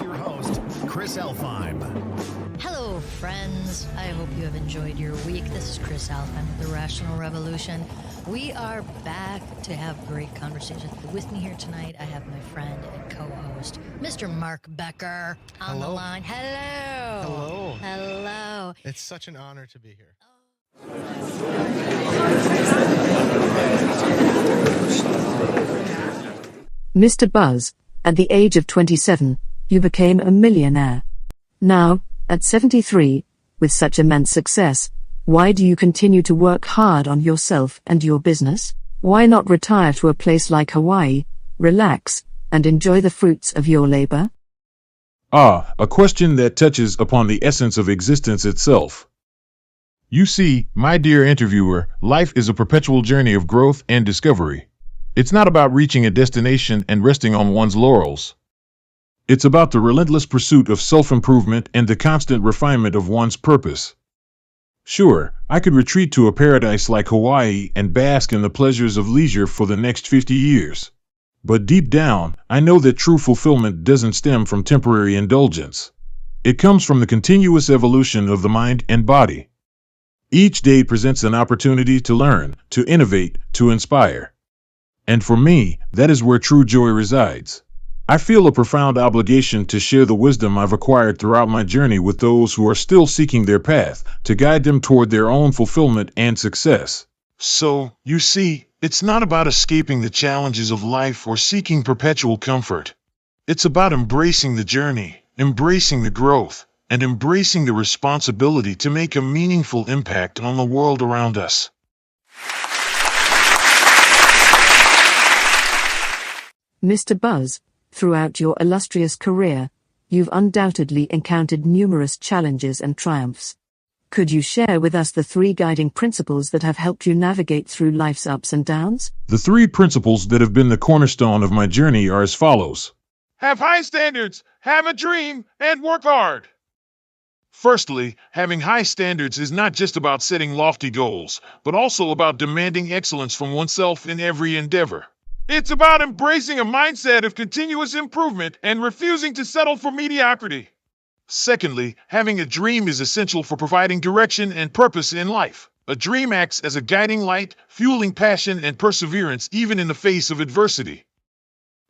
here's your host, Chris Elfheim. Hello, friends. I hope you have enjoyed your week. This is Chris Alfheim with The Rational Revolution. We are back to have great conversations. With me here tonight, I have my friend and co host, Mr. Mark Becker, on the Hello. line. Hello. Hello. Hello. It's such an honor to be here. Mr. Buzz, at the age of 27, you became a millionaire. Now, at 73, with such immense success, why do you continue to work hard on yourself and your business? Why not retire to a place like Hawaii, relax, and enjoy the fruits of your labor? Ah, a question that touches upon the essence of existence itself. You see, my dear interviewer, life is a perpetual journey of growth and discovery. It's not about reaching a destination and resting on one's laurels. It's about the relentless pursuit of self improvement and the constant refinement of one's purpose. Sure, I could retreat to a paradise like Hawaii and bask in the pleasures of leisure for the next 50 years. But deep down, I know that true fulfillment doesn't stem from temporary indulgence. It comes from the continuous evolution of the mind and body. Each day presents an opportunity to learn, to innovate, to inspire. And for me, that is where true joy resides. I feel a profound obligation to share the wisdom I've acquired throughout my journey with those who are still seeking their path, to guide them toward their own fulfillment and success. So, you see, it's not about escaping the challenges of life or seeking perpetual comfort. It's about embracing the journey, embracing the growth, and embracing the responsibility to make a meaningful impact on the world around us. Mr. Buzz, throughout your illustrious career, you've undoubtedly encountered numerous challenges and triumphs. Could you share with us the three guiding principles that have helped you navigate through life's ups and downs? The three principles that have been the cornerstone of my journey are as follows Have high standards, have a dream, and work hard. Firstly, having high standards is not just about setting lofty goals, but also about demanding excellence from oneself in every endeavor. It's about embracing a mindset of continuous improvement and refusing to settle for mediocrity. Secondly, having a dream is essential for providing direction and purpose in life. A dream acts as a guiding light, fueling passion and perseverance even in the face of adversity.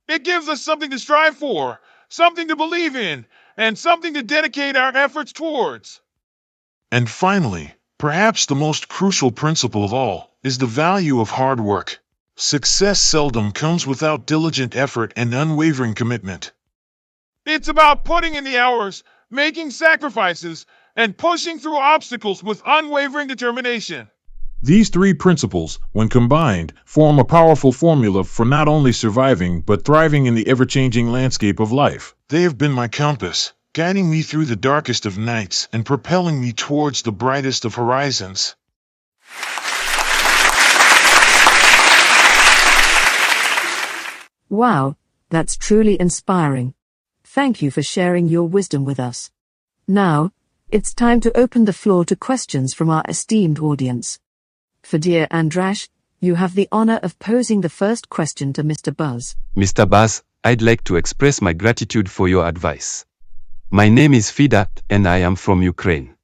It gives us something to strive for, something to believe in, and something to dedicate our efforts towards. And finally, perhaps the most crucial principle of all is the value of hard work. Success seldom comes without diligent effort and unwavering commitment. It's about putting in the hours, making sacrifices, and pushing through obstacles with unwavering determination. These three principles, when combined, form a powerful formula for not only surviving but thriving in the ever changing landscape of life. They have been my compass, guiding me through the darkest of nights and propelling me towards the brightest of horizons. Wow, that's truly inspiring. Thank you for sharing your wisdom with us. Now, it's time to open the floor to questions from our esteemed audience. Dear Andrash, you have the honor of posing the first question to Mr. Buzz. Mr. Buzz, I'd like to express my gratitude for your advice. My name is Fida and I am from Ukraine.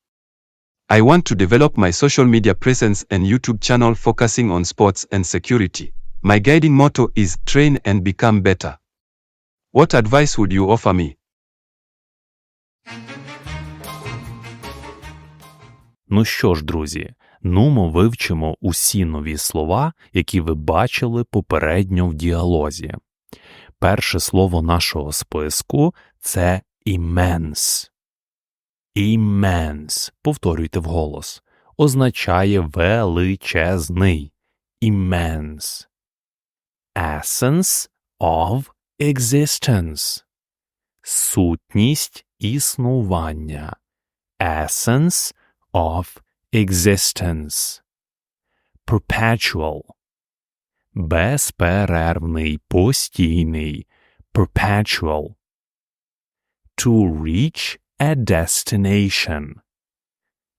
I want to develop my social media presence and YouTube channel focusing on sports and security. My guiding motto is train and become better. What advice would you offer me? Ну що ж, друзі, нумо вивчимо усі нові слова, які ви бачили попередньо в діалозі. Перше слово нашого списку це immense. Immense, повторюйте вголос, означає величезний. Immense. Essence of existence. Сутність існування. Essence of existence. Perpetual. Безперервний, постійний. Perpetual. To reach a destination.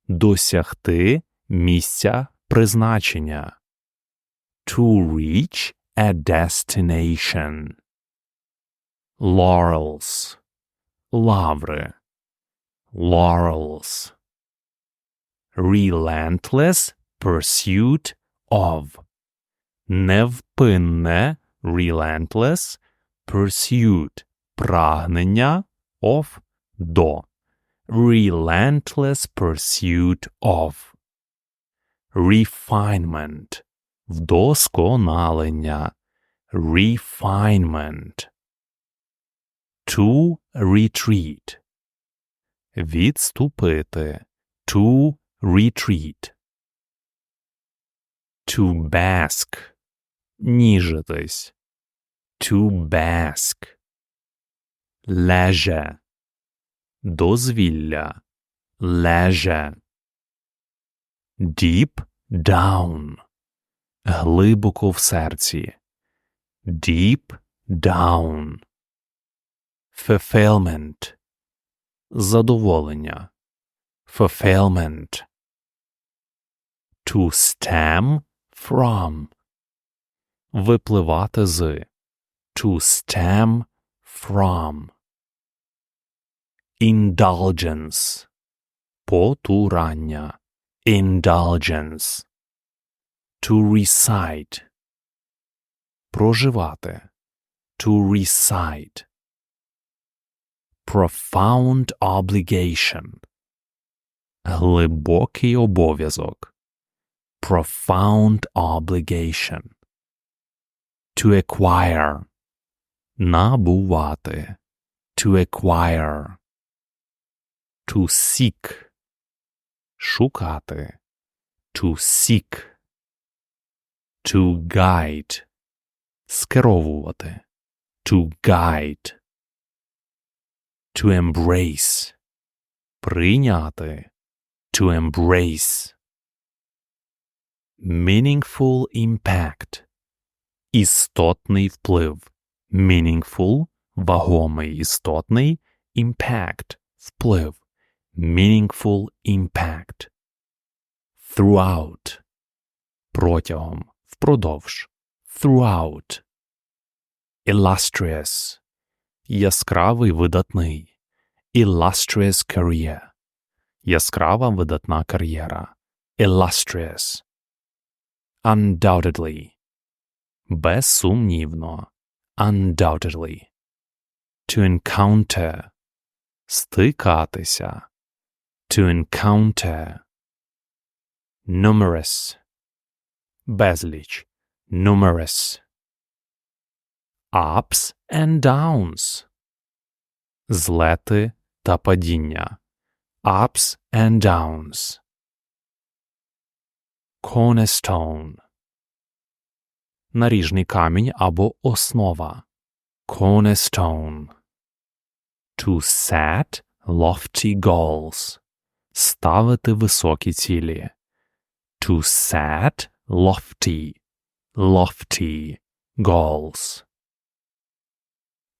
Досягти місця призначення. To reach a destination. Laurels. лаври. Laurels. Relentless pursuit of. Невпинне relentless pursuit прагнення of до. Relentless pursuit of. Refinement Вдосконалення. Refinement. To retreat. Відступити. To retreat. To bask. Ніжитись. To bask. Leisure. Дозвілля. Leisure. Deep down. Глибоко в серці. Deep down. Fulfillment. Задоволення. Fulfillment. To stem from. Випливати з. To stem from. Indulgence. Потурання. Indulgence. To recite. Проживати. To recite. Profound obligation. Глибокий обов'язок. Profound obligation. To acquire. Набувати. To acquire. To seek. Шукати. To seek. To guide. Скеровувати. To guide. To embrace. Прийняти. To embrace. Meaningful impact. Істотний вплив. Meaningful – вагомий, істотний. Impact – вплив. Meaningful impact. Throughout. Протягом. Впродовж. Throughout. Illustrious. Яскравий видатний. Illustrious career. Яскрава видатна кар'єра. Illustrious. Undoubtedly. Безсумнівно. Undoubtedly. To encounter. Стикатися. To encounter. Numerous. Безліч. Numerous. Ups and downs. Злети та падіння. Ups and downs. Cornerstone. Наріжний камінь або основа. Cornerstone. To set lofty goals. Ставити високі цілі. To set lofty, lofty goals.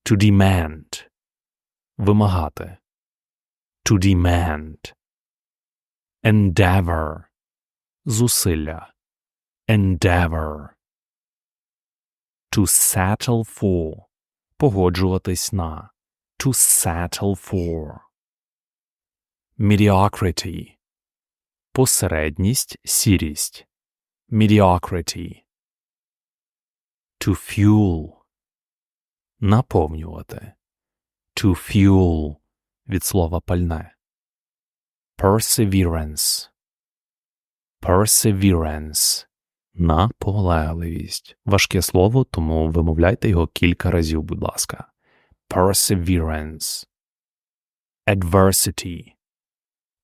To demand. Вимагати. To demand. Endeavor. Зусилля. Endeavor. To settle for. Погоджуватись на. To settle for. Mediocrity. Посередність, сірість. Mediocrity. To fuel. Наповнювати. To fuel. Від слова пальне. Perseverance. Perseverance. Наполегливість. Важке слово, тому вимовляйте його кілька разів, будь ласка. Perseverance. Adversity.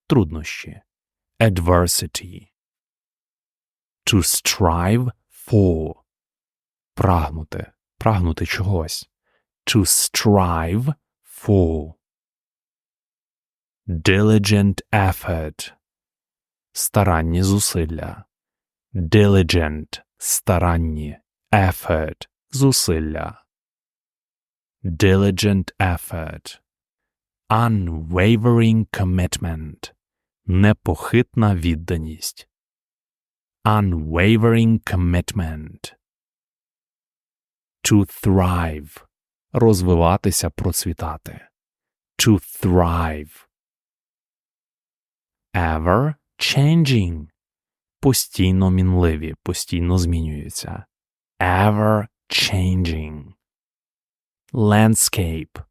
Труднощі. Adversity. To strive for. Прагнути. Прагнути чогось. To strive for. Diligent effort. Старанні зусилля. Diligent – старанні. Effort – зусилля. Diligent effort. Unwavering commitment. Непохитна відданість. Unwavering commitment. To thrive. Розвиватися, процвітати. To thrive. Ever changing. Постійно мінливі, постійно змінюються. Ever changing. Landscape.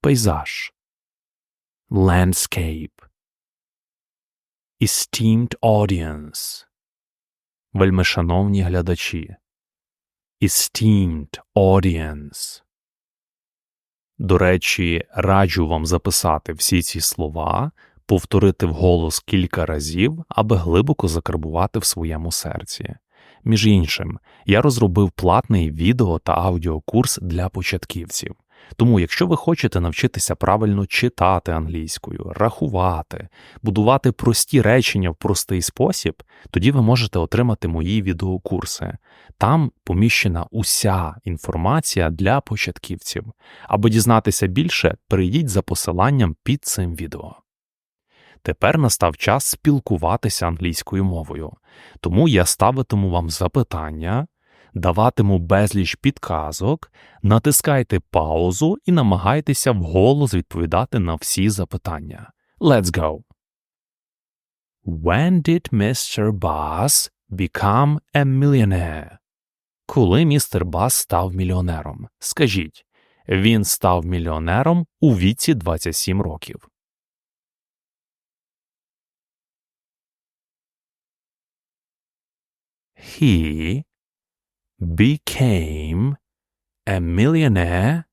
Пейзаж. Landscape. Esteemed audience. Вельмишановні глядачі. Esteemed audience. До речі, раджу вам записати всі ці слова, повторити вголос кілька разів, аби глибоко закарбувати в своєму серці. Між іншим, я розробив платний відео та аудіокурс для початківців. Тому, якщо ви хочете навчитися правильно читати англійською, рахувати, будувати прості речення в простий спосіб, тоді ви можете отримати мої відеокурси. Там поміщена уся інформація для початківців. Аби дізнатися більше, перейдіть за посиланням під цим відео. Тепер настав час спілкуватися англійською мовою, тому я ставитиму вам запитання, даватиму безліч підказок, натискайте паузу і намагайтеся вголос відповідати на всі запитання. Let's go! When did Mr. Bass become a millionaire? Коли містер Бас став мільйонером? Скажіть, він став мільйонером у віці 27 років. He became a millionaire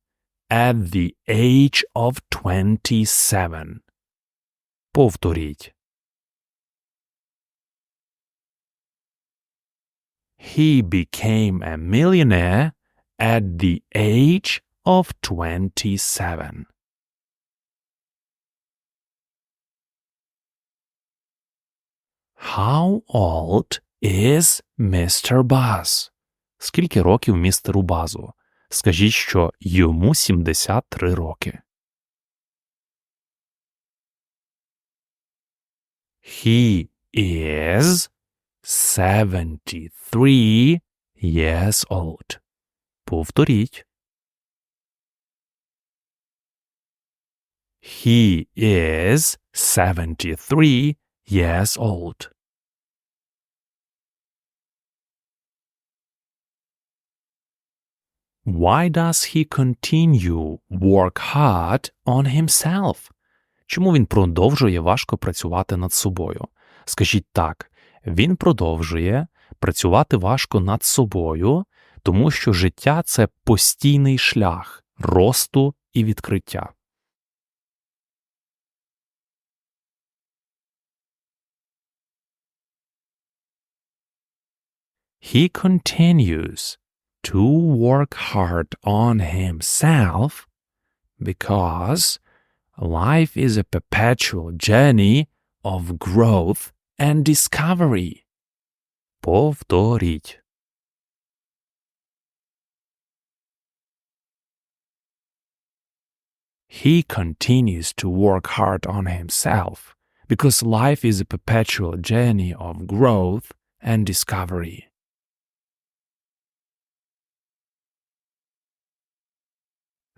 at the age of 27. Повторіть. He became a millionaire at the age of 27. How old is Mr. Buzz? Скільки років містеру Базу? Скажіть, що йому 73 роки. He is 73 years old. Повторіть. He is 73 years old. Why does he continue work hard on himself? Чому він продовжує важко працювати над собою? Скажіть так, він продовжує працювати важко над собою, тому що життя це постійний шлях росту і відкриття. He continues to work hard on himself because life is a perpetual journey of growth and discovery. Повторіть. He continues to work hard on himself because life is a perpetual journey of growth and discovery.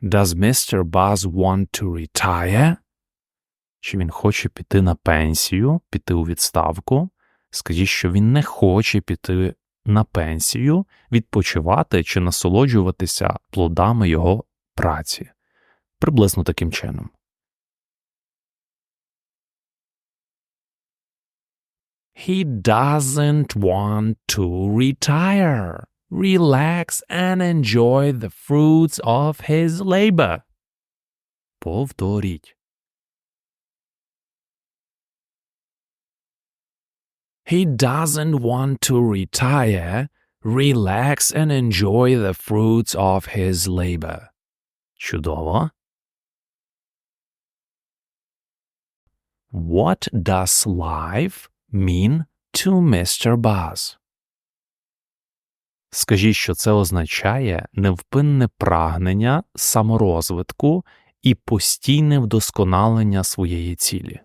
Does Mr. Buzz want to retire? Чи він хоче піти на пенсію, піти у відставку? Скажіть, що він не хоче піти на пенсію, відпочивати чи насолоджуватися плодами його праці. Приблизно таким чином. He doesn't want to retire. Relax and enjoy the fruits of his labor. Повторіть. He doesn't want to retire, relax and enjoy the fruits of his labor. Чудово. What does life mean to Mr. Buzz? Скажіть, що це означає невпинне прагнення саморозвитку і постійне вдосконалення своєї цілі.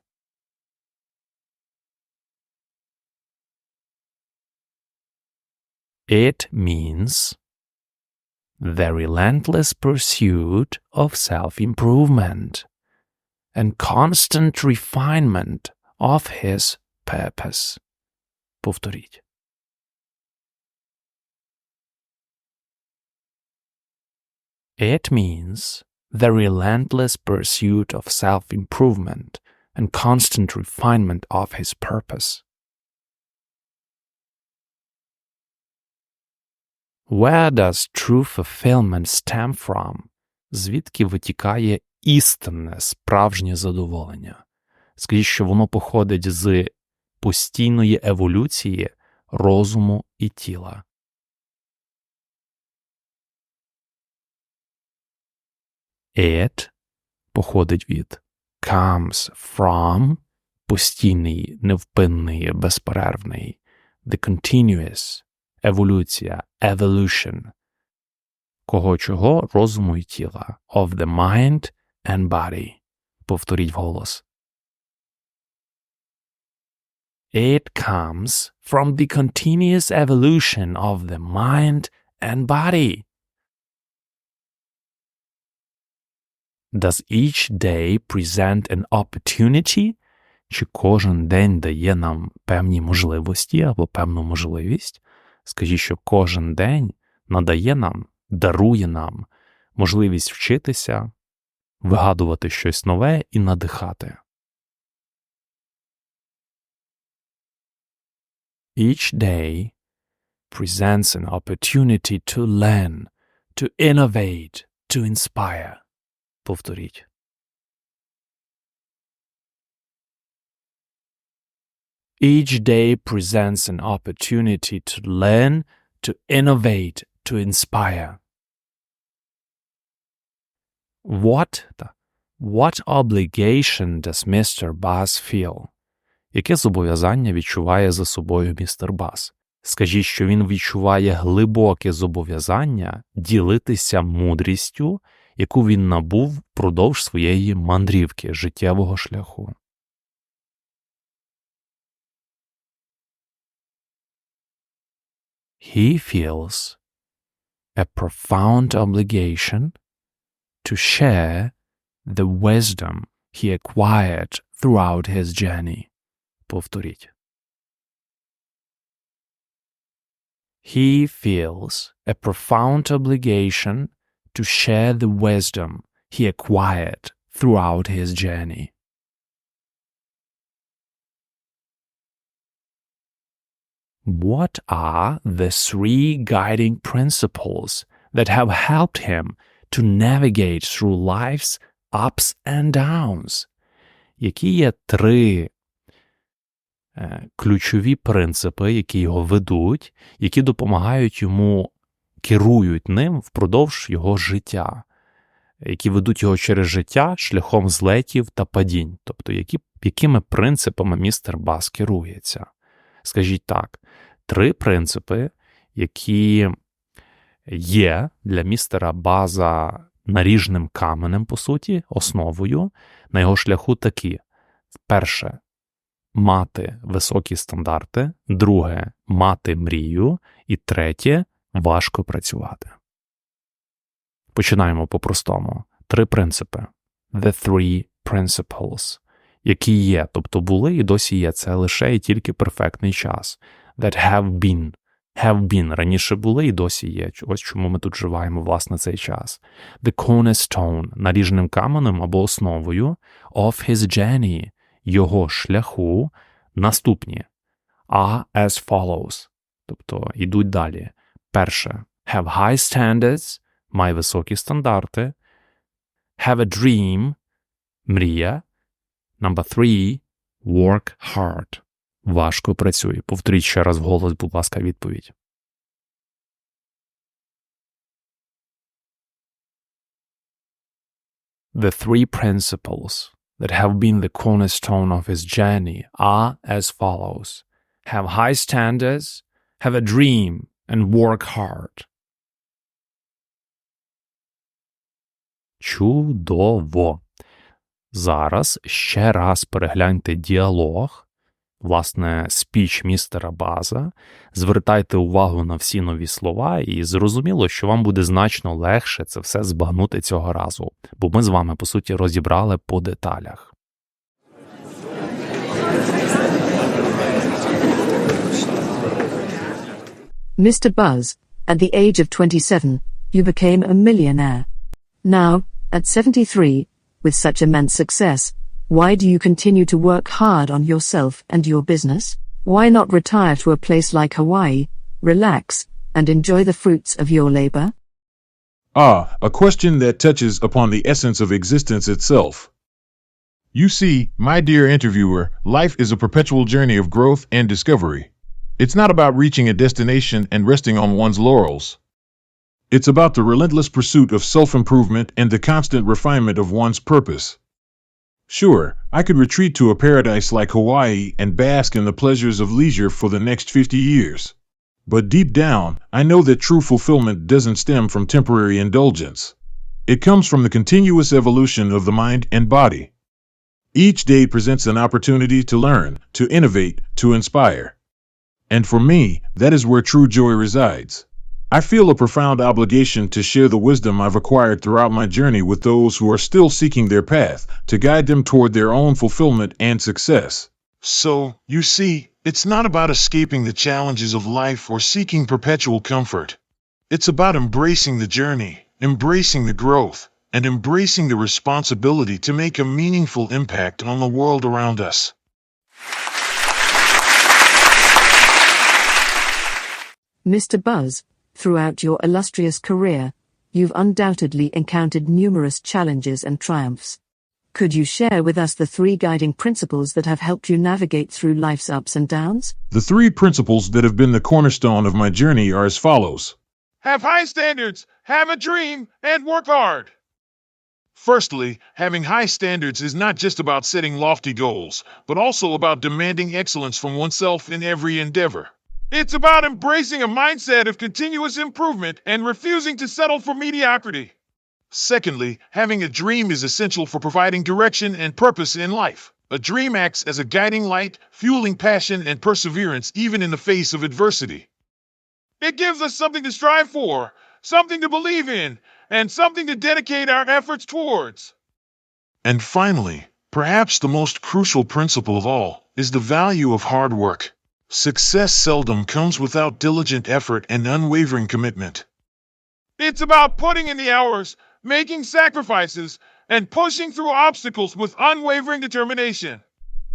It means the relentless pursuit of self-improvement. and constant refinement of his purpose. Повторіть. It means the relentless pursuit of self improvement and constant refinement of his purpose. Where does true fulfillment stem from? Звідки витікає істинне, справжнє задоволення? Скажіть, що воно походить з постійної еволюції розуму і тіла. It походить від comes from постійний, невпинний, безперервний, the continuous, еволюція, evolution, кого чого розуму і тіла, of the mind and body. Повторіть вголос. It comes from the continuous evolution of the mind and body. Does each day present an opportunity? Чи кожен день дає нам певні можливості або певну можливість? Скажіть, що кожен день надає нам, дарує нам можливість вчитися, вигадувати щось нове і надихати. Each day presents an opportunity to learn, to innovate, to inspire. Повторіть. Each day presents an opportunity to learn, to innovate, to inspire. What what obligation does Mr. Bass feel? Яке зобов'язання відчуває за собою містер Бас? Скажіть, що він відчуває глибоке зобов'язання ділитися мудрістю, яку він набув впродовж своєї мандрівки життєвого шляху. He feels a profound obligation to share the wisdom he acquired throughout his journey. Повторіть. He feels a profound obligation to share the wisdom he acquired throughout his journey. What are the three guiding principles that have helped him to navigate through life's ups and downs? Які є три е, ключові принципи, які його ведуть, які допомагають йому, керують ним впродовж його життя, які ведуть його через життя шляхом злетів та падінь, тобто які, якими принципами містер Бас керується? Скажіть так, три принципи, які є для містера База наріжним каменем, по суті, основою на його шляху такі: перше мати високі стандарти, друге мати мрію, і третє важко працювати. Починаємо по-простому. Три принципи. The three principles. Які є, тобто були і досі є, це лише і тільки перфектний час. That have been. Have been. Раніше були і досі є. Ось чому ми тут живаємо, власне, цей час. The cornerstone наріжним каменем або основою of his journey, його шляху, наступні. Are as follows. Тобто йдуть далі. Перше. Have high standards. Має високі стандарти. Have a dream. Мрія. Number three. Work hard. Важко працює. Повторіть ще раз вголос, будь ласка, відповідь. The three principles that have been the cornerstone of his journey are as follows have high standards, have a dream, and work hard. Чудово. Зараз ще раз перегляньте діалог. власне, спіч містера База. Звертайте увагу на всі нові слова, і зрозуміло, що вам буде значно легше це все збагнути цього разу, бо ми з вами, по суті, розібрали по деталях. Mr. Buzz, at the age of 27, you became a millionaire. Now, at 73, with such immense success, why do you continue to work hard on yourself and your business? Why not retire to a place like Hawaii, relax, and enjoy the fruits of your labor? Ah, a question that touches upon the essence of existence itself. You see, my dear interviewer, life is a perpetual journey of growth and discovery. It's not about reaching a destination and resting on one's laurels. It's about the relentless pursuit of self improvement and the constant refinement of one's purpose. Sure, I could retreat to a paradise like Hawaii and bask in the pleasures of leisure for the next 50 years. But deep down, I know that true fulfillment doesn't stem from temporary indulgence. It comes from the continuous evolution of the mind and body. Each day presents an opportunity to learn, to innovate, to inspire. And for me, that is where true joy resides. I feel a profound obligation to share the wisdom I've acquired throughout my journey with those who are still seeking their path, to guide them toward their own fulfillment and success. So, you see, it's not about escaping the challenges of life or seeking perpetual comfort. It's about embracing the journey, embracing the growth, and embracing the responsibility to make a meaningful impact on the world around us. Mr. Buzz, throughout your illustrious career, you've undoubtedly encountered numerous challenges and triumphs. Could you share with us the three guiding principles that have helped you navigate through life's ups and downs? The three principles that have been the cornerstone of my journey are as follows Have high standards, have a dream, and work hard. Firstly, having high standards is not just about setting lofty goals, but also about demanding excellence from oneself in every endeavor. It's about embracing a mindset of continuous improvement and refusing to settle for mediocrity. Secondly, having a dream is essential for providing direction and purpose in life. A dream acts as a guiding light, fueling passion and perseverance even in the face of adversity. It gives us something to strive for, something to believe in, and something to dedicate our efforts towards. And finally, perhaps the most crucial principle of all is the value of hard work. Success seldom comes without diligent effort and unwavering commitment. It's about putting in the hours, making sacrifices, and pushing through obstacles with unwavering determination.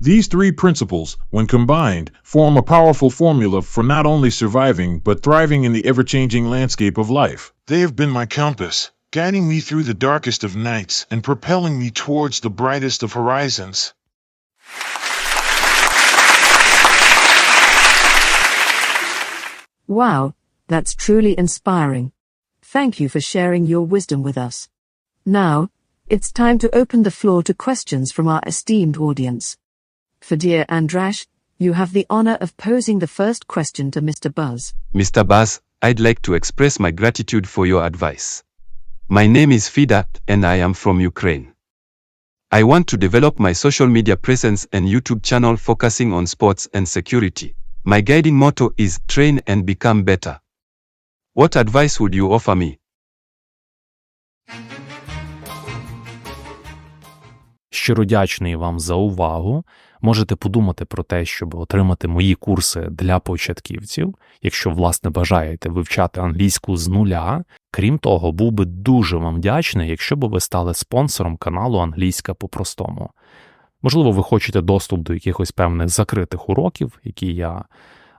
These three principles, when combined, form a powerful formula for not only surviving but thriving in the ever changing landscape of life. They have been my compass, guiding me through the darkest of nights and propelling me towards the brightest of horizons. Wow, that's truly inspiring. Thank you for sharing your wisdom with us. Now, it's time to open the floor to questions from our esteemed audience. Dear Andrash, you have the honor of posing the first question to Mr. Buzz. Mr. Buzz, I'd like to express my gratitude for your advice. My name is Fidat and I am from Ukraine. I want to develop my social media presence and YouTube channel focusing on sports and security. My guiding motto is train and become better. What advice would you offer me? Щиро дячний вам за увагу. Можете подумати про те, щоб отримати мої курси для початківців, якщо власне бажаєте вивчати англійську з нуля. Крім того, був би дуже вам вдячний, якщо б ви стали спонсором каналу Англійська по-простому. Можливо, ви хочете доступ до якихось певних закритих уроків, які я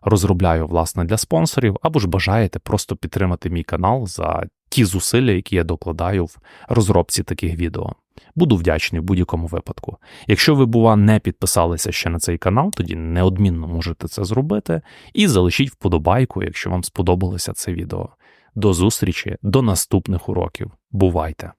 розробляю власне для спонсорів, або ж бажаєте просто підтримати мій канал за ті зусилля, які я докладаю в розробці таких відео. Буду вдячний в будь-якому випадку. Якщо ви, бува, не підписалися ще на цей канал, тоді неодмінно можете це зробити і залишіть вподобайку, якщо вам сподобалося це відео. До зустрічі, до наступних уроків. Бувайте!